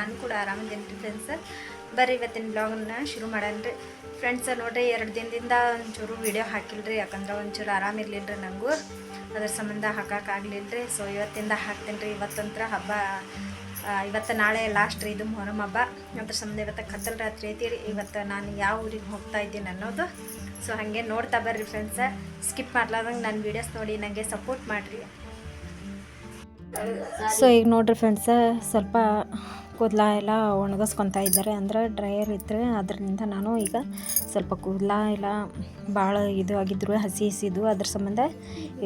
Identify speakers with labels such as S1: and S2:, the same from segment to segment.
S1: ನಾನು ಕೂಡ ಆರಾಮಿದ್ದೀನಿ ರೀ ಫ್ರೆಂಡ್ಸ ಬರ್ರಿ ಇವತ್ತಿನ ಬ್ಲಾಗನ್ನ ಶುರು ಮಾಡೋಣ ರೀ. ಫ್ರೆಂಡ್ಸ್ ನೋಡ್ರಿ ಎರಡು ದಿನದಿಂದ ಒಂಚೂರು ವೀಡಿಯೋ ರೀ, ಯಾಕಂದ್ರೆ ಒಂಚೂರು ಆರಾಮಿರ್ಲಿಲ್ಲ ರೀ ನನಗೂ ಅದ್ರ ಸಂಬಂಧ ಹಾಕೋಕ್ಕಾಗಲಿಲ್ಲ ರೀ. ಸೊ ಇವತ್ತಿಂದ ಹಾಕ್ತೀನಿ ರೀ. ಇವತ್ತಂತ್ರ ಹಬ್ಬ ಇವತ್ತು ನಾಳೆ ಲಾಸ್ಟ್ ರೀ, ಇದು ಮೊಹರಂ ಹಬ್ಬ. ಅದ್ರ ಸಂಬಂಧ ಇವತ್ತು ಕತ್ತಲ ರಾತ್ರಿ ಐತಿ ಇವತ್ತು ನಾನು ಯಾವ ಊರಿಗೆ ಹೋಗ್ತಾ ಇದ್ದೀನಿ ಅನ್ನೋದು. ಸೊ ಹಾಗೆ ನೋಡ್ತಾ ಬರ್ರಿ ಫ್ರೆಂಡ್ಸ ಸ್ಕಿಪ್ ಮಾಡ್ಲಾರ್ದಂಗೆ ನನ್ನ ವೀಡಿಯೋಸ್ ನೋಡಿ ನನಗೆ ಸಪೋರ್ಟ್ ಮಾಡಿರಿ. ಸೊ ಈಗ ನೋಡ್ರಿ ಫ್ರೆಂಡ್ಸ ಸ್ವಲ್ಪ ಕೂದಲ ಎಲ್ಲ ಒಣಗಿಸ್ಕೊತಾ ಇದ್ದಾರೆ. ಅಂದ್ರೆ ಡ್ರೈಯರ್ ಇದ್ದರೆ ಅದರಿಂದ ನಾನು ಈಗ ಸ್ವಲ್ಪ ಕೂದಲ ಎಲ್ಲ ಭಾಳ ಇದು ಆಗಿದ್ರು, ಹಸಿ ಹಸಿದು ಅದ್ರ ಸಂಬಂಧ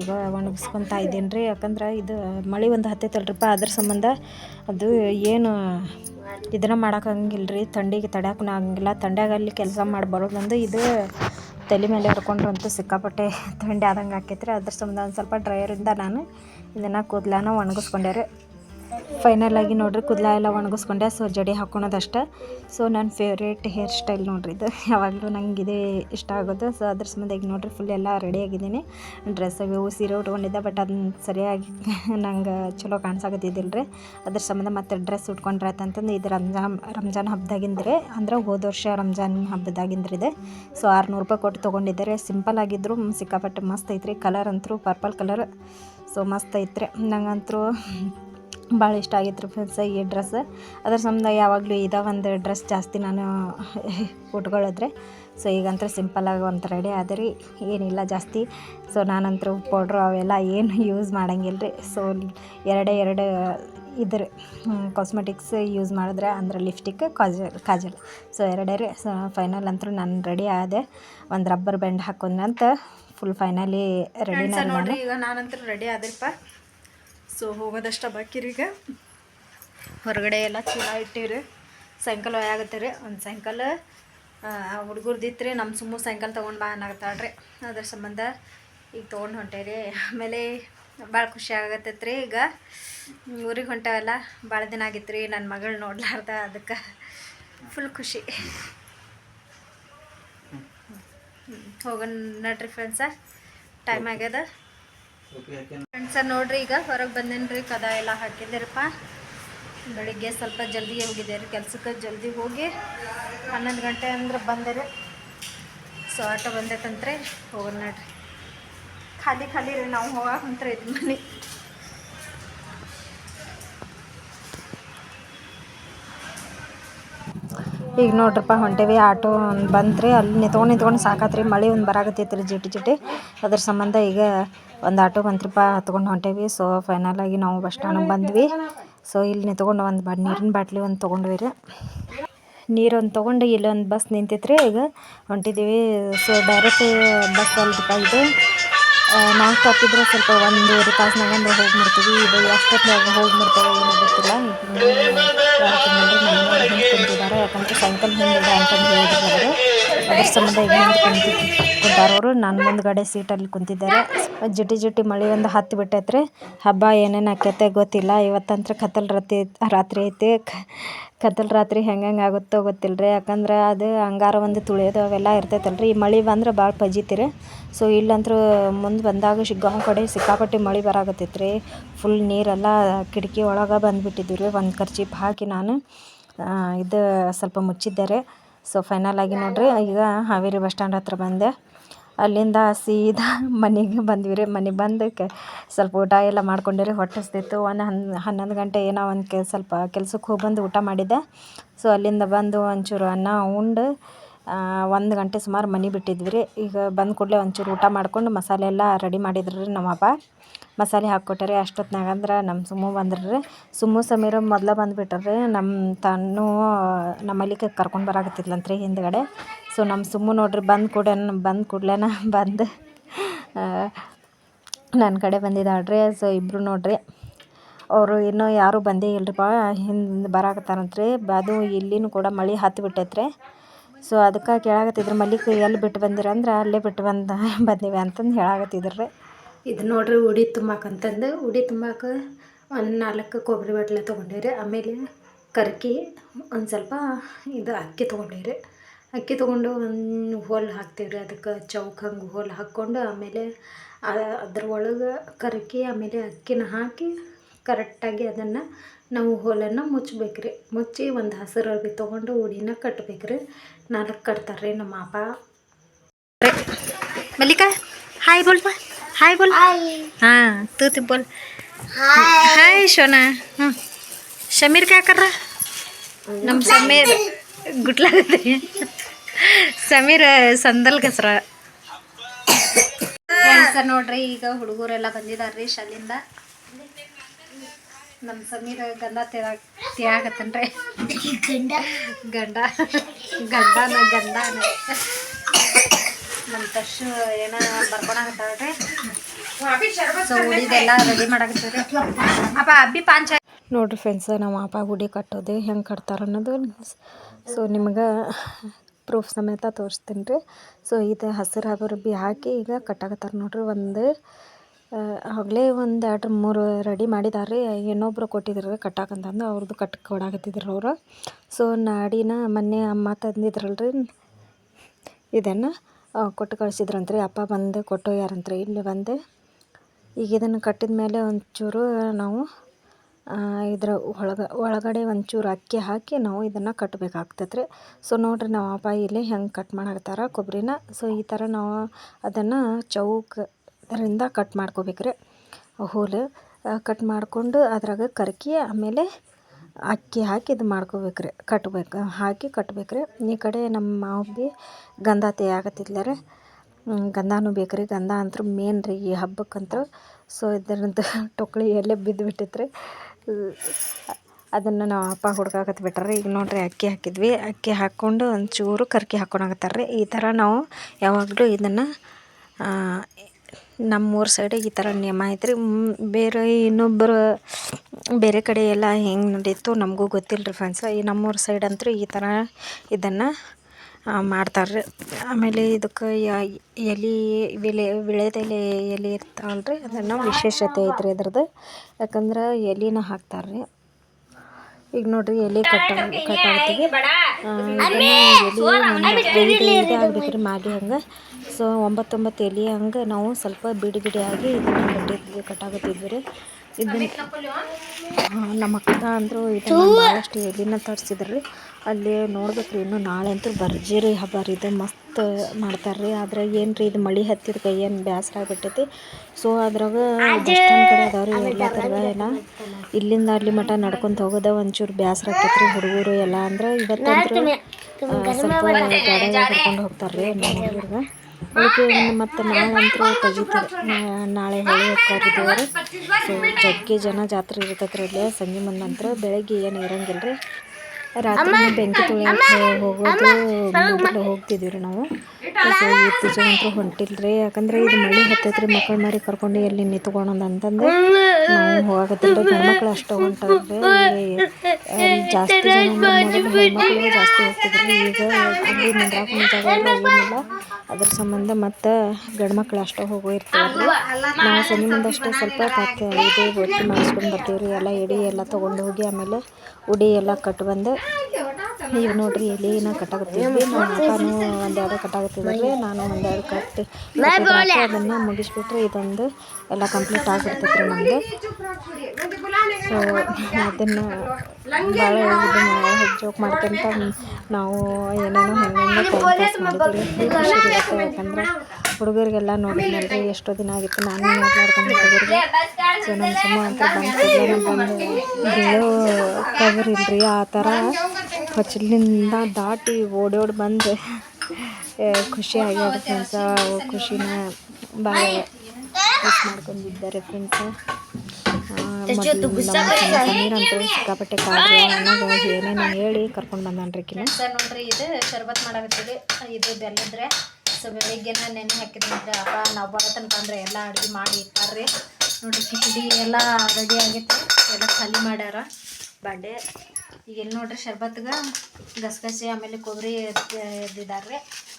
S1: ಈಗ ಒಣಗಿಸ್ಕೊತಾ ಇದ್ದೀನಿ ರೀ. ಯಾಕಂದ್ರೆ ಇದು ಮಳೆ ಒಂದು ಹತ್ತೈತಲ್ರಿಪ್ಪ, ಅದ್ರ ಸಂಬಂಧ ಅದು ಏನು ಇದನ್ನು ಮಾಡೋಕ್ಕಾಗಂಗಿಲ್ಲ ರೀ. ಥಂಡಿಗೆ ತಡ್ಯಾಕೂ ಆಗಂಗಿಲ್ಲ. ಥಂಡ್ಯಾಗಲ್ಲಿ ಕೆಲಸ ಮಾಡಿ ಬರೋದಂದು ಇದು ತಲೆ ಮೇಲೆ ಹರ್ಕೊಂಡ್ರಂತೂ ಸಿಕ್ಕಾಪಟ್ಟೆ ಥಂಡಿ ಆದಂಗೆ ಹಾಕೈತ್ರಿ ಅದ್ರ ಸಂಬಂಧ ಒಂದು ಸ್ವಲ್ಪ ಡ್ರೈಯರಿಂದ ನಾನು ಇದನ್ನು ಕೂದಲನ ಒಣಗಿಸ್ಕೊಂಡೆ ರೀ. ಫೈನಲ್ ಆಗಿ ನೋಡ್ರಿ, ಕೂದಲ ಎಲ್ಲ ಒಣಗಿಸ್ಕೊಂಡೆ, ಸೊ ಜಡೆ ಅಷ್ಟೇ ಸೊ ನನ್ನ ಫೇವ್ರೇಟ್ ಹೇರ್ ಸ್ಟೈಲ್ ನೋಡ್ರಿ ಇದು. ಯಾವಾಗಲೂ ನಂಗೆ ಇದೇ ಇಷ್ಟ ಆಗೋದು. ಸೊ ಅದ್ರ ಸಂಬಂಧ ಈಗ ನೋಡ್ರಿ ಫುಲ್ ಎಲ್ಲ ರೆಡಿ ಆಗಿದ್ದೀನಿ. ಡ್ರೆಸ್ ಅವು ಸೀರೆ ಉಟ್ಕೊಂಡಿದ್ದೆ ಬಟ್ ಅದನ್ನ ಸರಿಯಾಗಿ ನಂಗೆ ಚಲೋ ಕಾಣಿಸಾಕತ್ತಿದ್ದಿಲ್ಲ ರೀ ಅದ್ರ ಸಂಬಂಧ ಮತ್ತೆ ಡ್ರೆಸ್ ಉಟ್ಕೊಂಡ್ರೆ ಆಯ್ತಂತಂದು ಇದು ರಂಜಾನ್ ರಂಜಾನ್ ಹಬ್ಬದಾಗಿಂದ್ರೆ ಅಂದ್ರೆ ಹೋದ ವರ್ಷ ರಂಜಾನ್ ಹಬ್ಬದಾಗಿಂದ್ರಿದೆ ಸೊ ಆರುನೂರು ರೂಪಾಯಿ ಕೊಟ್ಟು ತೊಗೊಂಡಿದ್ದಾರೆ. ಸಿಂಪಲ್ ಆಗಿದ್ರು ಸಿಕ್ಕಾಪಟ್ಟೆ ಮಸ್ತ್ ಐತ್ರಿ. ಕಲರ್ ಅಂತರೂ ಪರ್ಪಲ್ ಕಲರ್ ಸೊ ಮಸ್ತ್ ಐತ್ರಿ. ನಂಗಂತರೂ ಭಾಳ ಇಷ್ಟ ಆಗಿತ್ತು ರೀ ಫ್ರೆಂಡ್ಸ್ ಈ ಡ್ರೆಸ್ ಅದ್ರ ಸಂಬಂಧ ಯಾವಾಗಲೂ ಇದ ಒಂದು ಡ್ರೆಸ್ ಜಾಸ್ತಿ ನಾನು ಉಟ್ಕೊಳ್ಳೋದ್ರೆ ಸೊ ಈಗಂತೂ ಸಿಂಪಲ್ಲಾಗಿ ಒಂಥರ ರೆಡಿ ಆದರೆ ಏನಿಲ್ಲ ಜಾಸ್ತಿ. ಸೊ ನಾನಂತರ ಪೌಡ್ರು ಅವೆಲ್ಲ ಏನು ಯೂಸ್ ಮಾಡಂಗಿಲ್ಲ ರೀ. ಸೊ ಎರಡೇ ಎರಡು ಇದ್ರ ಕಾಸ್ಮೆಟಿಕ್ಸ್ ಯೂಸ್ ಮಾಡಿದ್ರೆ ಅಂದ್ರೆ ಲಿಪ್ಸ್ಟಿಕ್ ಕಾಜಲ್ ಕಾಜಲ್. ಸೊ ಎರಡೇ ರೀ. ಸೊ ಫೈನಲ್ ಅಂತೂ ನಾನು ರೆಡಿ ಆದೆ. ಒಂದು ರಬ್ಬರ್ ಬ್ಯಾಂಡ್ ಹಾಕೊಂಡಂತ ಫುಲ್ ಫೈನಲಿ ರೆಡಿ ನೋಡಿರಿ ಈಗ ನಾನಂತೂ ರೆಡಿ ಆದ್ರಪ್ಪ ಸೊ ಹೋಗೋದಷ್ಟ ಬಾಕಿರಿ ಈಗ. ಹೊರಗಡೆ ಎಲ್ಲ ಚೀಲ ಇಟ್ಟಿವ್ರಿ ಸಾಯಂಕಾಲ ಒಯ್ಯಾಗತ್ತೆ ರೀ. ಒಂದು ಸಾಯಂಕಾಲ ಹುಡುಗರ್ದಿತ್ತು ರೀ ನಮ್ಮ ಸುಮ್ಮ ಸಾಯಂಕಾಲ ತೊಗೊಂಡು ಬಾ ಅನ್ನಕತ್ತಾಳ್ರಿ ಅದ್ರ ಸಂಬಂಧ ಈಗ ತೊಗೊಂಡು ಹೊಂಟೇರಿ ಆಮೇಲೆ ಭಾಳ ಖುಷಿ ಆಗತ್ತೈತ್ರಿ ಈಗ. ಊರಿಗೆ ಹೊಂಟವಲ್ಲ ಭಾಳ ದಿನ ಆಗಿತ್ತು ರೀ. ನನ್ನ ಮಗಳು ನೋಡ್ಲಾರ್ದ, ಅದಕ್ಕೆ ಫುಲ್ ಖುಷಿ. ಹೋಗೋಣ ನಡ್ರಿ ಫ್ರೆಂಡ್ಸ ಟೈಮ್ ಆಗ್ಯದ? ಫ್ರೆಂಡ್ಸ ನೋಡ್ರಿ, ಈಗ ಹೊರಗೆ ಬಂದೇನ್ರಿ, ಕದ ಎಲ್ಲ ಹಾಕಿದ್ದೀರಪ್ಪ. ಬೆಳಿಗ್ಗೆ ಸ್ವಲ್ಪ ಜಲ್ದಿ ಹೋಗಿದ್ದೆ ರೀ, ಕೆಲ್ಸಕ್ಕೆ ಜಲ್ದಿ ಹೋಗಿ ಹನ್ನೊಂದು ಗಂಟೆ ಅಂದ್ರೆ ಬಂದೆ ರೀ. ಸೊ ಆಟೋ ಬಂದೈತಂತ್ರಿ, ಹೋಗೋಣ ನೋಡ್ರಿ. ಖಾಲಿ ಖಾಲಿ ರೀ, ನಾವು ಹೋಗಕ್ಕೆ ಇದು ಮನೆ. ಈಗ ನೋಡ್ರಪ್ಪ, ಹೊಂಟೇವಿ. ಆಟೋ ಒಂದು ಬಂತ್ರಿ ಅಲ್ಲಿ ನಿಂತ್ಕೊಂಡು ನಿಂತ್ಕೊಂಡು ಸಾಕಾತ್ರಿ. ಮಳೆ ಒಂದು ಬರಾಕತ್ತೈತ್ರಿ ಜಿಟಿ ಜಿಟಿ. ಅದ್ರ ಸಂಬಂಧ ಈಗ ಒಂದು ಆಟೋ ಬಂತ್ರಿಪ್ಪ, ಹತ್ಕೊಂಡು ಹೊಂಟೇವಿ. ಸೊ ಫೈನಲ್ ಆಗಿ ನಾವು ಬಸ್ ಸ್ಟ್ಯಾಂಡಿಗೆ ಬಂದ್ವಿ. ಸೊ ಇಲ್ಲಿ ನಿಂತ್ಕೊಂಡು ಒಂದು ಬಾಟ್ ನೀರಿನ ಬಾಟ್ಲಿ ಒಂದು ತೊಗೊಂಡ್ವಿ ರೀ. ನೀರೊಂದು ತೊಗೊಂಡು ಇಲ್ಲೊಂದು ಬಸ್ ನಿಂತೈತ್ರಿ. ಈಗ ಹೊಂಟಿದ್ದೀವಿ ಸೊ ಡೈರೆಕ್ಟ್ ಬಸ್ ಅಲ್ಲಿ ನಾವು ತಪ್ಪಿದ್ರೆ ಸ್ವಲ್ಪ ಒಂದೂವರೆ ತಾಸ್ನಾಗ ಅಂದ್ರೆ ಹೋಗ್ಬಿಡ್ತೀವಿ ಇದು ಅಷ್ಟೊತ್ತಿನಾಗ ಹೋಗಿ ಮಾಡ್ತೇವೆ ಏನೋ ಗೊತ್ತಿಲ್ಲ. ಕುಂತಿದ್ದಾರೆ. ಯಾಕಂದ್ರೆ ಸೈಕಲ್ ಹಿಂದೆ ಅಂತಂದು ಹೇಳಿದ್ರು ಅವರು ಅದ್ರ ಸಂಬಂಧ ಈಗ ಮುಂದೆ ಕುಂತಿ ಕುಂತಾರವರು ನನ್ನ ಮುಂದ್ಗಡೆ ಸೀಟಲ್ಲಿ ಕುಂತಿದ್ದಾರೆ ಜಿಟಿ ಜಿಟಿ ಮಳೆ ಒಂದು ಹತ್ತು ಬಿಟ್ಟೈತ್ರಿ. ಹಬ್ಬ ಏನೇನು ಆಕೈತೆ ಗೊತ್ತಿಲ್ಲ. ಇವತ್ತಂತ್ರ ಕತ್ತಲ್ ರಾತ್ರಿ ರಾತ್ರಿ ಐತಿ. ಕತ್ತಲ್ ರಾತ್ರಿ ಹೆಂಗೆ ಆಗುತ್ತೋ ಗೊತ್ತಿಲ್ಲ ರೀ ಯಾಕಂದ್ರೆ ಅದು ಅಂಗಾರ ಒಂದು ತುಳಿಯೋದು ಅವೆಲ್ಲ ಇರ್ತೈತಲ್ರಿ. ಈ ಮಳೆ ಬಂದ್ರೆ ಭಾಳ ಪಜಿತೀರಿ. ಸೊ ಇಲ್ಲಂತೂ ಮುಂದೆ ಬಂದಾಗ ಶಿಗ್ಗಾಂವ್ ಕಡೆ ಸಿಕ್ಕಾಪಟ್ಟೆ ಮಳೆ ಬರಾಕತ್ತೈತೆ ರೀ ಫುಲ್ ನೀರೆಲ್ಲ ಕಿಟಕಿ ಒಳಗೆ ಬಂದುಬಿಟ್ಟಿದ್ವಿ ರೀ ಒಂದು ಖರ್ಚಿಪ್ ಹಾಕಿ ನಾನು ಇದು ಸ್ವಲ್ಪ ಮುಚ್ಚಿದ್ದೆ ರೀ. ಸೊ ಫೈನಲ್ ಆಗಿ ನೋಡ್ರಿ. ಈಗ ಹಾವೇರಿ ಬಸ್ ಸ್ಟ್ಯಾಂಡ್ ಹತ್ರ ಬಂದೆ. ಅಲ್ಲಿಂದ ಸೀದಾ ಮನೆಗೆ ಬಂದ್ವಿ ರೀ. ಮನೆಗೆ ಬಂದು ಕೆ ಸ್ವಲ್ಪ ಊಟ ಎಲ್ಲ ಮಾಡ್ಕೊಂಡಿರಿ ಹೊಟ್ಟೆ ಹಸ್ತಿತ್ತು ಒಂದು ಹನ್, ಹನ್ನೊಂದು ಗಂಟೆ ಏನೋ ಒಂದು ಕೆ, ಸ್ವಲ್ಪ ಕೆಲ್ಸಕ್ಕೆ ಹೋಗಿ ಬಂದು ಊಟ ಮಾಡಿದ್ದೆ. ಸೊ ಅಲ್ಲಿಂದ ಬಂದು ಒಂಚೂರು ಅನ್ನ ಉಂಡು ಒಂದು ಗಂಟೆ ಸುಮಾರು ಮನೆ ಬಿಟ್ಟಿದ್ವಿ ರೀ. ಈಗ ಬಂದ ಕೂಡಲೇ ಒಂಚೂರು ಊಟ ಮಾಡ್ಕೊಂಡು ಮಸಾಲೆ ಎಲ್ಲ ರೆಡಿ ಮಾಡಿದ್ರು ರೀ ನಮ್ಮ ಅಪ್ಪ. ಮಸಾಲೆ ಹಾಕ್ಕೊಟ್ಟಾರೆ. ಅಷ್ಟೊತ್ನಾಗ ಅಂದ್ರೆ ನಮ್ಮ ಸುಮ್ಮು ಬಂದ್ರೆ ಸುಮ್ಮು ಸಮೀರ ಮೊದಲ ರೀ ನಮ್ಮ ತನ್ನೂ ನಮ್ಮ ಮಲ್ಲಿಗೆ ಕರ್ಕೊಂಡು ಬರಾಕತ್ತಿದ್ಲಂತ್ರಿ ಹಿಂದ್ಗಡೆ. ಸೊ ನಮ್ಮ ಸುಮ್ಮು ನೋಡ್ರಿ ಬಂದು ಕೂಡ ಬಂದ ಕೂಡ್ಲೇನ ಬಂದು ನನ್ನ ಕಡೆ ಬಂದಿದ್ದಾಳ್ರಿ ಸೊ ಇಬ್ಬರು ನೋಡ್ರಿ. ಅವರು ಇನ್ನೂ ಯಾರೂ ಬಂದೇ ಇಲ್ರಿಪ್ಪ ಹಿಂದೆ ಬರಾಕತ್ತಾರಂತ್ರಿ. ಅದು ಇಲ್ಲಿನೂ ಕೂಡ ಮಳೆ ಹತ್ತು ಬಿಟ್ಟೈತ್ರಿ. ಸೊ ಅದಕ್ಕೆ ಕೇಳಾಕತ್ತಿದ್ರು ಮಲ್ಲಿಗೆ ಎಲ್ಲಿ ಬಿಟ್ಟು ಬಂದಿರಂದ್ರೆ ಅಲ್ಲೇ ಬಿಟ್ಟು ಬಂದ, ಬಂದೀವಿ ಅಂತಂದು ಹೇಳಾಕತ್ತಿದ್ರು ಇದು ನೋಡ್ರಿ ಉಡಿ ತುಂಬಾಕಂತಂದು, ಉಡಿ ತುಂಬಾಕ ಒಂದು ನಾಲ್ಕು ಕೊಬ್ಬರಿ ಬಟ್ಲೆ ತೊಗೊಂಡಿರಿ ಆಮೇಲೆ ಕರ್ಕಿ ಒಂದು ಸ್ವಲ್ಪ ಇದು ಅಕ್ಕಿ ತೊಗೊಂಡಿರಿ ಅಕ್ಕಿ ತೊಗೊಂಡು ಒಂದು ಹೋಲ್ ಹಾಕ್ತೀವಿ ರೀ ಅದಕ್ಕೆ ಚೌಕ ಹಂಗೆ ಹೋಲ್ ಹಾಕ್ಕೊಂಡು ಆಮೇಲೆ ಅದ್ರ ಒಳಗೆ ಕರ್ಕಿ, ಆಮೇಲೆ ಅಕ್ಕಿನ ಹಾಕಿ ಕರೆಕ್ಟಾಗಿ ಅದನ್ನು ನಾವು ಹೋಲನ್ನು ಮುಚ್ಚಬೇಕ್ರಿ ಮುಚ್ಚಿ ಒಂದು ಹಸಿರು ಅರ್ಬಿ ತೊಗೊಂಡು ಉಡಿನ ಕಟ್ಬೇಕ್ರಿ. ನಾಲ್ಕು ಕಟ್ತಾರೆ ನಮ್ಮ ಅಪ್ಪ. ಮಲ್ಲಿಕಾ, ಹಾಯ್ ಬೋಲ್ ಬಾ ಹಾಯ್ ಬೋಲ್ ಹಾಂ ತೂತಿ ಬೋಲ್. ಹಾಯ್ ಶೋನಾ. ಹ್ಞೂ ಶಮೀರ್ ಕಾಕರ ನಮ್ಮ ಸಮೀರ್ ಗುಟ್ಲಾಗತ್ತೆ ಸಮೀರ್ ಸಂದಲ್ ಕಸರ. ಸರ್ ನೋಡ್ರಿ ಈಗ ಹುಡುಗರೆಲ್ಲ ಬಂದಿದಾರ್ರಿ ಶಾಲಿಂದ. ನಮ್ಮ ಸಮೀರ್ ಗಂಧ ತಿರಾಗ ತಿಯಾಗತ್ತನ್ರಿ. ಗಂಡ? ಗಂಡನ ಗಂಡನ. ನಮ್ಮ ತಶು ಏನ ಬರ್ಕೊಳಕತ್ತಾಳ್ರಿ ಸೊ ಉಳಿದೆಲ್ಲ ರೆಡಿ ಮಾಡಕತ್ತೀವಿ ಅಪ್ಪ ಅಬ್ಬಿ ಪಾಂಚ ನೋಡ್ರಿ ಫ್ರೆಂಡ್ಸ್ ನಮ್ಮ ಅಪ್ಪ ಗುಡಿ ಕಟ್ಟೋದು ಹೆಂಗೆ ಕಟ್ತಾರ ಅನ್ನೋದು. ಸೊ ನಿಮ್ಗೆ ಪ್ರೂಫ್ ಸಮೇತ ತೋರಿಸ್ತೀನಿ ರೀ ಸೊ ಇದು ಹಸಿರು ಹಬರ್ಬಿ ಹಾಕಿ ಈಗ ಕಟ್ಟಾಕತ್ತಾರ ನೋಡ್ರಿ ಒಂದು ಆಗಲೇ ಒಂದು ಎರಡು ಮೂರು ರೆಡಿ ಮಾಡಿದಾರೆ ಇನ್ನೊಬ್ರು ಕೊಟ್ಟಿದ್ರು ಕಟ್ಟಾಕಂತಂದು ಅವ್ರದ್ದು ಕಟ್ ಕೊಡಾಕತ್ತಿದ್ರು ಅವರು. ಸೊ ನಾಡಿನ ಮೊನ್ನೆ ಅಮ್ಮ ತಂದಿದ್ರಲ್ರಿ. ಇದನ್ನು ಕೊಟ್ಟು ಕಳಿಸಿದ್ರಂತ್ರಿ. ಅಪ್ಪ ಬಂದು ಕೊಟ್ಟು ಯಾರಂತ್ರಿ ಇಲ್ಲಿ ಬಂದು ಈಗ ಇದನ್ನು ಕಟ್ಟಿದ ಮೇಲೆ ಒಂಚೂರು ನಾವು ಇದರ ಒಳಗೆ, ಒಳಗಡೆ ಒಂಚೂರು ಅಕ್ಕಿ ಹಾಕಿ ನಾವು ಇದನ್ನು ಕಟ್ಟಬೇಕಾಗ್ತದೆ ರೀ ಸೊ ನೋಡ್ರಿ ನಾವು ಅಪ್ಪ ಇಲ್ಲಿ ಹೆಂಗೆ ಕಟ್ ಮಾಡಾಕತ್ತಾರ ಕೊಬ್ಬರಿನ ಸೊ ಈ ಥರ ನಾವು ಅದನ್ನು ಚೌಕದಿಂದ ಕಟ್ ಮಾಡ್ಕೋಬೇಕ್ರಿ. ಹೋಲು ಕಟ್ ಮಾಡಿಕೊಂಡು ಅದ್ರಾಗ ಕರ್ಕಿ ಆಮೇಲೆ ಅಕ್ಕಿ ಹಾಕಿ ಇದು ಮಾಡ್ಕೋಬೇಕ್ರಿ, ಕಟ್ಬೇಕು. ಹಾಕಿ ಕಟ್ಬೇಕ್ರಿ. ಈ ಕಡೆ ನಮ್ಮ ಮಾವ ಬಿ ಗಂಧ ತೆಗಿಯಾಕತ್ತಿದ್ಲಾರೆ ಗಂಧನೂ ಬೇಕು ರೀ ಗಂಧ ಅಂತೂ ಮೇನ್ ರೀ ಈ ಹಬ್ಬಕ್ಕಂತೂ ಸೊ ಇದರದ್ದು ಟೊಕ್ಳಿ ಎಲ್ಲೇ ಬಿದ್ದು ಬಿಟ್ಟಿತ್ತು ಅದನ್ನು ನಾವು ಅಪ್ಪ ಹುಡ್ಕಾಕತ್ ಬಿಟ್ಟಾರೆ ಈಗ ನೋಡ್ರಿ ಅಕ್ಕಿ ಹಾಕಿದ್ವಿ. ಅಕ್ಕಿ ಹಾಕ್ಕೊಂಡು ಒಂಚೂರು ಕರ್ಕಿ ಹಾಕ್ಕೊಳಕತ್ತಾರೆ ರೀ ಈ ಥರ ನಾವು ಯಾವಾಗಲೂ ಇದನ್ನು ನಮ್ಮೂರ ಸೈಡ್ ಈ ಥರ ನಿಯಮ ಐತ್ರಿ. ಬೇರೆ ಇನ್ನೊಬ್ಬರು ಬೇರೆ ಕಡೆ ಎಲ್ಲ ಹೆಂಗೆ ನಡೀತು ನಮಗೂ ಗೊತ್ತಿಲ್ಲ ರೀ ಫ್ರೆಂಡ್ಸ್ ಈ ನಮ್ಮೂರ ಸೈಡ್ ಅಂತೂ ಈ ಥರ ಇದನ್ನು ಮಾಡ್ತಾರೆ ಆಮೇಲೆ ಇದಕ್ಕೆ ಎಲೆ ವಿಲೆ ವಿಳೆದೆಲೆ ಎಲೆ ಇರ್ತಾವಲ್ಲ ರೀ ಅದನ್ನು ವಿಶೇಷತೆ ಐತ್ರಿ ಅದ್ರದ್ದು ಯಾಕಂದ್ರೆ ಎಲೆನ ಹಾಕ್ತಾರೆ ರೀ ಈಗ ನೋಡ್ರಿ ಎಲೆ ಕಟ್ಟ ಕಟ್ಟಾಗ್ತೀವಿ ಎಲೆ ಇದಾಗ್ಬೇಕ್ರಿ ಮಾಗಿ ಹಂಗೆ ಸೊ ಒಂಬತ್ತೊಂಬತ್ತು ಎಲೆ ಹಂಗೆ ನಾವು ಸ್ವಲ್ಪ ಬಿಡಿ ಬಿಡಿಯಾಗಿ ಇದನ್ನು ಕಟ್ಟಿದ್ವಿ ಕಟ್ಟಾಗುತ್ತಿದ್ವಿ ರೀ. ಇದನ್ನ ನಮ್ಮ ಅಕ್ಕ ಅಂದರು ಇದು ಭಾಳಷ್ಟು ತರ್ಸಿದ್ರು? ರೀ ಅಲ್ಲಿ ನೋಡ್ಬೇಕ್ರಿ ಇನ್ನು ನಾಳೆ ಅಂತೂ ಭರ್ಜರಿ ಹಬ್ಬ ರೀ ಇದು ಮಸ್ತ್ ಮಾಡ್ತಾರೆ ರೀ ಆದ್ರೆ ಏನು ರೀ ಇದು ಮಳೆ ಕೈ ಏನು ಬ್ಯಾಸರ ಆಗ್ಬಿಟ್ಟೈತಿ. ಸೊ ಅದ್ರಾಗ ಬಸ್ ಸ್ಟ್ಯಾಂಡ್ ಕಡೆ ಅದಾವ್ರಿ ಎಲ್ಲ ಥರದ ಎಲ್ಲ ಇಲ್ಲಿಂದ ಅಲ್ಲಿ ಮಠ ನಡ್ಕೊಂತ ಹೋಗೋದ ಒಂಚೂರು ಬೇಸರ ಆಗ್ತೈತೆ ರೀ ಹುಡುಗರು ಎಲ್ಲ. ಅಂದ್ರೆ ಇವತ್ತಂತೂ ಸ್ವಲ್ಪ ಕರ್ಕೊಂಡು ಹೋಗ್ತಾರೆ ರೀ ನಮ್ಮ ಹುಡುಗರ್ಗೆ. ಅದಕ್ಕೆ ಮತ್ತು ನಾಳೆ ಅಂತೂ ತೆಗಿತಾರೆ ನಾಳೆ ಹೊಳಿ ದೇವರು. ಸೊ ಜಗ್ಗಿ ಜನ ಜಾತ್ರೆ ಇರ್ತೈತೆ ರೀ ಇಲ್ಲಿ ಸಂಜೆ ಮುಂದೆ ನಂತರ ಬೆಳಗ್ಗೆ ಏನು ಇರಂಗಿಲ್ಲ ರೀ ರಾತ್ರಿ ಬೆಂಕಿ ತೊಳೆಯೋಕೆ ಹೋಗೋದು ಹೋಗ್ತಿದ್ವಿ ರೀ ನಾವು. ಅಂತೂ ಹೊಂಟಿಲ್ಲ ರೀ ಯಾಕಂದ್ರೆ ಇದು ಮಳೆ ಹತ್ತೈತೆ ರೀ ಮಕ್ಕಳು ಮಾರಿ ಕರ್ಕೊಂಡು ಎಲ್ಲಿ ನಿಂತ್ಕೊಳೋದು ಅಂತಂದು. ನಾವು ಹೋಗತ್ತಿಲ್ಲ ರೀ ಗಂಡ್ಮಕ್ಳು ಅಷ್ಟು ಅಲ್ಲಿ ಜಾಸ್ತಿ ಜನ ಹೆಣ್ಮಕ್ಳು ಜಾಸ್ತಿ ಹೋಗ್ತಿದ್ರು. ಈಗ ಅಲ್ಲಿ ನಿಂದ್ರಾಕ ಇಲ್ಲ ಏನಿಲ್ಲ ಅದ್ರ ಸಂಬಂಧ ಮತ್ತು ಗಂಡ್ಮಕ್ಳು ಅಷ್ಟೇ ಹೋಗೋ ಇರ್ತೀವಿ ನಾವು ಸನಿ ಮುಂದೆ ಅಷ್ಟೇ ಸ್ವಲ್ಪ ಪಾತ್ರೆ ಇದು ಒಟ್ಟು ಮಾಡಿಸ್ಕೊಂಡು ಬರ್ತೀವಿ ರೀ ಎಲ್ಲ ಎಡಿ ಎಲ್ಲ ತೊಗೊಂಡು ಹೋಗಿ ಆಮೇಲೆ ಉಡಿ ಎಲ್ಲ ಕಟ್ಟು ಬಂದು ಈಗ ನೋಡ್ರಿ ಎಲೆನ ಏನೋ ನಮ್ಮ ನಾನು ಒಂದೆರಡು ಕಟ್ಟಾಕತ್ತಿದ್ರಿ ನಾನು ಒಂದೆರಡು ಕಟ್ಟಿ ಅದನ್ನು ಮುಗಿಸ್ಬಿಟ್ರೆ ಇದೊಂದು ಎಲ್ಲ ಕಂಪ್ಲೀಟ್ ಆಗಿರ್ತೈತೆ ರೀ ನಮ್ಮದು ಸೊ ಅದನ್ನು ಭಾಳ ಇದನ್ನು ಜೋಕ್ ಮಾಡ್ಕೊಂತ ನಾವು ಏನೇನೋ ಹೆಂಗೆ ಟೈಮ್ ಪಾಸ್ ಯಾಕಂದ್ರೆ ಹುಡುಗರಿಗೆಲ್ಲ ನೋಡಿದ್ನಲ್ರಿ ಎಷ್ಟೋ ದಿನ ಆಗಿತ್ತು ನಾನು ಮಾತಾಡ್ಕೊಂಡು ಹುಡುಗರಿಗೆ ಸೊ ನಮ್ಮ ಸುಮ್ಮ ಅಂತ ಬಂದು ಹೇಳೋ ಕವರ್ ಇಲ್ರಿ ಆ ಥರ ಹೊಚ್ಚಲಿಂದ ದಾಟಿ ಓಡಿ ಓಡಿ ಬಂದು ಖುಷಿ ಆಗ್ಯದ ಫ್ರೆಂಡ್ಸ ಖುಷಿನ ಭಾಳ ಖುಷಿ ಮಾಡ್ಕೊಂಡಿದ್ದಾರೆ ಫ್ರೆಂಡ್ಸ್ ಅಂತ ಸಿಕ್ಕಾಪಟ್ಟೆ ಅಣ್ಣಗ ಏನೇನೋ ಹೇಳಿ ಕರ್ಕೊಂಡು ಬಂದಾನ್ರಿ ಕಿನ್ನ. ನೋಡ್ರಿ ಇದು ಶರ್ಬತ್ ಮಾಡಾಕತ್ತೀವಿ. ಇದು ಬೆಲ್ಲದ್ರೆ. ಸೊ ಬೆಳಿಗ್ಗೆನ ನೆನೆ ಹಾಕಿದ್ರೆ ಅಪ್ಪ, ನಾವು ಬರೋ ಅಂದ್ರೆ ಎಲ್ಲ ಅಡುಗೆ ಮಾಡಿ ಇಟ್ಟಾರ್ರಿ. ನೋಡಿ ಕಿಚಡಿ ಎಲ್ಲ ರೆಡಿ ಆಗೈತೆ ಎಲ್ಲ ಖಾಲಿ ಮಾಡ್ಯಾರ. ಬಾಂಡೆ. ಈಗ ಎಲ್ಲಿ ನೋಡ್ರಿ, ಶರ್ಬತ್ಗೆ ಗಸಗಸೆ, ಆಮೇಲೆ ಕೊಬ್ಬರಿ ಎದ್ದಿದ್ದಾರೆ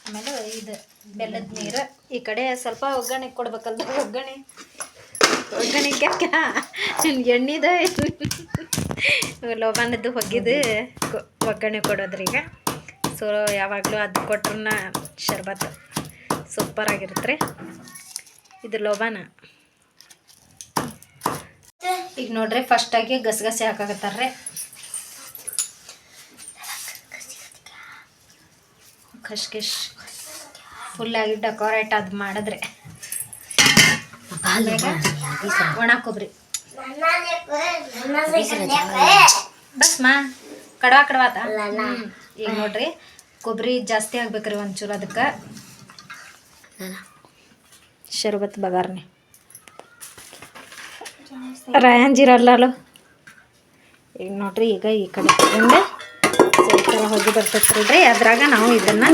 S1: ಆಮೇಲೆ ಇದು ಬೆಲ್ಲದ ನೀರು. ಈ ಕಡೆ ಸ್ವಲ್ಪ ಒಗ್ಗರಣೆ ಕೊಡ್ಬೇಕಲ್ದ ಒಗ್ಗರಣೆ. ಒಗ್ಗರಣೆಗೆ ಎಣ್ಣಿದ? ಲೋಬಾನದ್ದು ಹೊಗಿದ್ದು ಒಗ್ಗರಣೆ ಈಗ ಸೊ ಯಾವಾಗಲೂ ಅದು ಕೊಟ್ರನ್ನ ಶರ್ಬತ್. ಸೂಪರ್ ಆಗಿರುತ್ತೆ. ರೀ ಇದು ಲೋಬಾನ. ಈಗ ನೋಡ್ರಿ ಫಸ್ಟಾಗಿ ಗಸಗಸೆ ಹಾಕಾಕತ್ತಾರ್ರಿ. ಫುಲ್ ಫುಲ್ಲಾಗಿ ಡೆಕೋರೇಟ್ ಅದು ಮಾಡಿದ್ರೆ. ಒಣ ಕೊಬ್ಬರಿ. ಬಸ್ ಮಾ ಕಡವಾ ಕಡವಾತ. ಈಗ ನೋಡ್ರಿ ಕೊಬ್ಬರಿ ಜಾಸ್ತಿ ಆಗ್ಬೇಕ್ರಿ ಒಂಚೂರು ಅದಕ್ಕೆ. ಶರ್ಬತ್ ರಾಯನ್ ರಾಯಂಜಿರಲ್ಲಲು ಈಗ ನೋಡ್ರಿ ಈಗ ಈ ಕಡೆ ಸ್ವಲ್ಪ ಹೋಗಿ ಬರ್ತೈತ್ರಿ ಅದ್ರಾಗ ನಾವು ಇದನ್ನ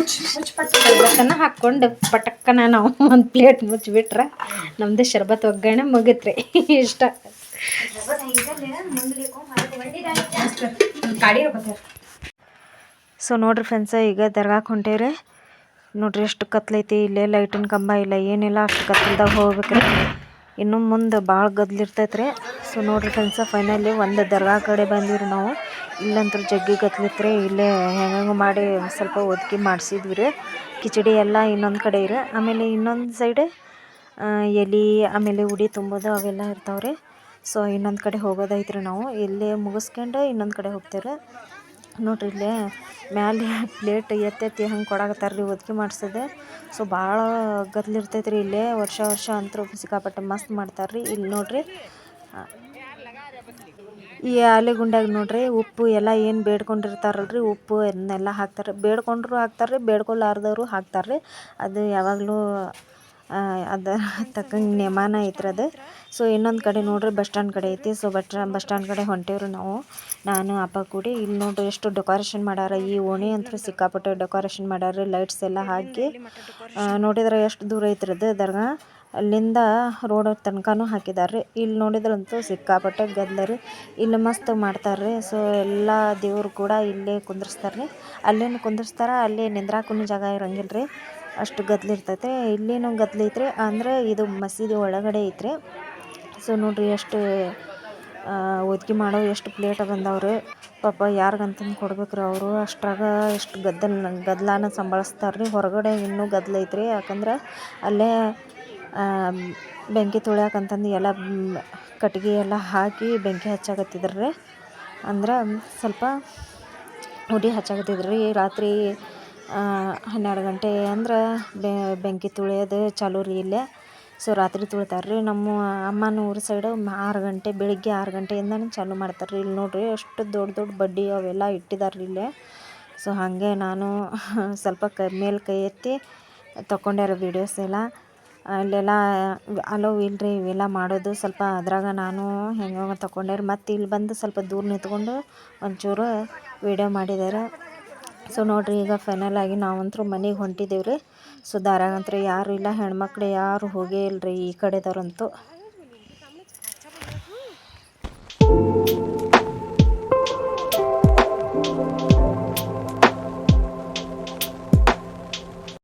S1: ಶರಬತ್ತನ್ನು ಹಾಕ್ಕೊಂಡು ಪಟಕ್ಕನ ನಾವು ಒಂದು ಪ್ಲೇಟ್ ಮುಚ್ಚಿಬಿಟ್ರೆ ನಮ್ದು ಶರಬತ್ ಒಗ್ಗರಣೆ ಮುಗಿತ್ರಿ. ಇಷ್ಟ. ಸೊ ನೋಡ್ರಿ ಫ್ರೆಂಡ್ಸ ಈಗ ದರ್ಗಾಕ್ಕೆ ಹೊಂಟೇವ್ರಿ. ನೋಡ್ರಿ ಎಷ್ಟು ಕತ್ಲೈತಿ ಇಲ್ಲೇ ಲೈಟಿನ ಕಂಬ ಇಲ್ಲ, ಏನಿಲ್ಲ, ಅಷ್ಟು ಕತ್ಲದಾಗ ಹೋಗ್ಬೇಕ್ರಿ. ಇನ್ನು ಮುಂದೆ ಭಾಳ ಗದ್ಲಿರ್ತೈತ್ರಿ ಸೊ ನೋಡ್ರಿ ಫ್ರೆಂಡ್ಸ ಫೈನಲಿ ಒಂದು ದರ್ಗಾ ಕಡೆ ಬಂದಿವ್ರಿ ನಾವು. ಇಲ್ಲಂತೂ ಜಗ್ಗಿ ಗತ್ಲಿತ್ರಿ ಇಲ್ಲೇ ಹೆಂಗೆ ಮಾಡಿ ಸ್ವಲ್ಪ ಒದಕಿ ಮಾಡಿಸಿದ್ವಿ ರೀ ಕಿಚಡಿ ಎಲ್ಲ ಇನ್ನೊಂದು ಕಡೆ ಇರ. ಆಮೇಲೆ ಇನ್ನೊಂದು ಸೈಡ್ ಎಲೆ, ಆಮೇಲೆ ಉಡಿ ತುಂಬೋದು, ಅವೆಲ್ಲ ಇರ್ತಾವ್ರಿ. ಸೊ ಇನ್ನೊಂದು ಕಡೆ ಹೋಗೋದೈತ್ರಿ ನಾವು. ಇಲ್ಲೇ ಮುಗಿಸ್ಕೊಂಡು ಇನ್ನೊಂದು ಕಡೆ ಹೋಗ್ತೇವ್ರಿ. ನೋಡ್ರಿ ಇಲ್ಲೇ ಮ್ಯಾಲೆ ಪ್ಲೇಟ್ ಎತ್ತೆತ್ತಿ ಹಂಗೆ ಕೊಡಾಕತ್ತಾರ ರೀ ಒದಗಿ ಮಾಡಿಸೋದೆ. ಸೊ ಭಾಳ ಗದ್ಲಿರ್ತೈತೆ ರೀ ಇಲ್ಲೇ. ವರ್ಷ ವರ್ಷ ಅಂತೂ ಸಿಕ್ಕಾಪಟ್ಟೆ ಮಸ್ತ್ ಮಾಡ್ತಾರೆ ರೀ. ಇಲ್ಲಿ ನೋಡಿರಿ ಈ ಆಲೆಗುಂಡ್ಯಾಗ ನೋಡ್ರಿ, ಉಪ್ಪು ಎಲ್ಲ ಏನು ಬೇಡ್ಕೊಂಡಿರ್ತಾರಲ್ರಿ ಉಪ್ಪು ಅದನ್ನೆಲ್ಲ ಹಾಕ್ತಾರೆ ಬೇಡ್ಕೊಂಡ್ರು ಹಾಕ್ತಾರೆ ರೀ ಬೇಡ್ಕೊಲಾರ್ದವರು ಹಾಕ್ತಾರೆ ರೀ. ಅದು ಯಾವಾಗಲೂ ಅದು ತಕ್ಕಂಗೆ ನೇಮಾನ ಐತ್ರಿ ಅದು. ಸೊ ಇನ್ನೊಂದು ಕಡೆ ನೋಡ್ರಿ ಬಸ್ ಸ್ಟ್ಯಾಂಡ್ ಕಡೆ ಐತಿ. ಸೊ ಬಸ್ ಬಸ್ ಸ್ಟ್ಯಾಂಡ್ ಕಡೆ ಹೊಂಟೇವ್ರಿ ನಾವು. ನಾನು, ಅಪ್ಪ ಕೂಡಿ ಇಲ್ಲಿ ನೋಡ್ರಿ ಎಷ್ಟು ಡೆಕೋರೇಷನ್ ಮಾಡ್ಯಾರ. ಈ ಓಣಿ ಅಂತೂ ಸಿಕ್ಕಾಪಟ್ಟೆ ಡೆಕೋರೇಷನ್ ಮಾಡ್ಯಾರ. ಲೈಟ್ಸ್ ಎಲ್ಲ ಹಾಕಿ ನೋಡಿದ್ರೆ ಎಷ್ಟು ದೂರ ಐತ್ರಿ ಅದು ದರ್ಗಾ. ಅಲ್ಲಿಂದ ರೋಡ್ ತನಕನೂ ಹಾಕಿದ್ದಾರೆ ರೀ ಇಲ್ಲಿ ನೋಡಿದ್ರಂತೂ ಸಿಕ್ಕಾಪಟ್ಟೆ ಗದ್ದಲರಿ. ಇಲ್ಲಿ ಮಸ್ತ್ ಮಾಡ್ತಾರೆ ರೀ ಸೊ ಎಲ್ಲ ದೇವರು ಕೂಡ ಇಲ್ಲೇ ಕುಂದ್ರಸ್ತಾರೆ ರೀ ಅಲ್ಲೇನು ಕುಂದ್ರಸ್ತಾರ, ಅಲ್ಲಿ ನಿಂದ್ರಾಕೂ ಜಾಗ ಇರಂಗಿಲ್ಲ ರೀ ಅಷ್ಟು ಗದ್ದಲ ಇರ್ತೈತೆ. ಇಲ್ಲಿನೂ ಐತ್ರಿ ಅಂದ್ರೆ ಇದು ಮಸೀದಿ ಒಳಗಡೆ ಐತ್ರಿ ಸೊ ನೋಡ್ರಿ ಎಷ್ಟು ಒದ್ಗೆ ಮಾಡೋ ಎಷ್ಟು ಪ್ಲೇಟ್ ಬಂದವ್ರಿ. ಪಾಪ ಯಾರಿಗಂತಂದು ಕೊಡ್ಬೇಕ್ರಿ ಅವರು? ಅಷ್ಟ್ರಾಗ ಎಷ್ಟು ಗದ್ದಲ ಗದ್ದಲಾನ ಸಂಭಾಳಿಸ್ತಾರೆ ರೀ ಹೊರಗಡೆ ಇನ್ನೂ ಗದ್ದಲ ಐತ್ರಿ. ಯಾಕಂದ್ರೆ ಅಲ್ಲೇ ಬೆಂಕಿ ತುಳಿಯಾಕಂತಂದು ಎಲ್ಲ, ಕಟ್ಟಿಗೆ ಎಲ್ಲ ಹಾಕಿ ಬೆಂಕಿ ಹಚ್ಚಾಕತ್ತಿದ್ರು ರೀ ಅಂದ್ರೆ ಸ್ವಲ್ಪ ಉಡಿ ಹಚ್ಚಾಕತ್ತಿದ್ರು ರಾತ್ರಿ ಹನ್ನೆರಡು ಗಂಟೆ ಅಂದ್ರೆ ಬೆಂಕಿ ತುಳಿಯೋದು ಚಾಲು ರೀ ಇಲ್ಲೇ. ಸೊ ರಾತ್ರಿ ತುಳಿತಾರೆ ರೀ. ನಮ್ಮ ಅಮ್ಮನ ಊರ ಸೈಡು ಆರು ಗಂಟೆ, ಬೆಳಗ್ಗೆ ಆರು ಗಂಟೆಯಿಂದನೇ ಚಾಲು ಮಾಡ್ತಾರೆ ರೀ. ಇಲ್ಲಿ ನೋಡಿರಿ ಅಷ್ಟು ದೊಡ್ಡ ದೊಡ್ಡ ಬಡ್ಡಿ ಅವೆಲ್ಲ ಇಟ್ಟಿದ್ದಾರೆ ರೀ ಇಲ್ಲೇ. ಸೊ ಹಾಗೆ ನಾನು ಸ್ವಲ್ಪ ಕ, ಮೇಲೆ ಕೈ ಎತ್ತಿ ತಗೊಂಡ್ಯಾರ ವೀಡಿಯೋಸ್ ಎಲ್ಲ. ಅಲ್ಲೆಲ್ಲ ಅಲೋ ಇಲ್ರಿ, ಇವೆಲ್ಲ ಮಾಡೋದು. ಸ್ವಲ್ಪ ಅದ್ರಾಗ ನಾನು ಹೆಂಗೆ ತೊಗೊಂಡ್ಯಾರ ಮತ್ತು ಇಲ್ಲಿ ಬಂದು ಸ್ವಲ್ಪ ದೂರ ನಿಂತ್ಕೊಂಡು ಒಂಚೂರು ವೀಡಿಯೋ ಮಾಡಿದ್ದಾರೆ ಸೊ ನೋಡ್ರಿ, ಈಗ ಫೈನಲ್ ಆಗಿ ನಾವಂತರೂ ಮನೆಗೆ ಹೊಂಟಿದ್ದೇವೆ ರೀ ಸೊ ದಾರಾಗಂತೂ ಯಾರು ಇಲ್ಲ, ಹೆಣ್ಮಕ್ಳು ಯಾರು ಹೋಗೇ ಇಲ್ರಿ ಈ ಕಡೆದವ್ರಂತೂ.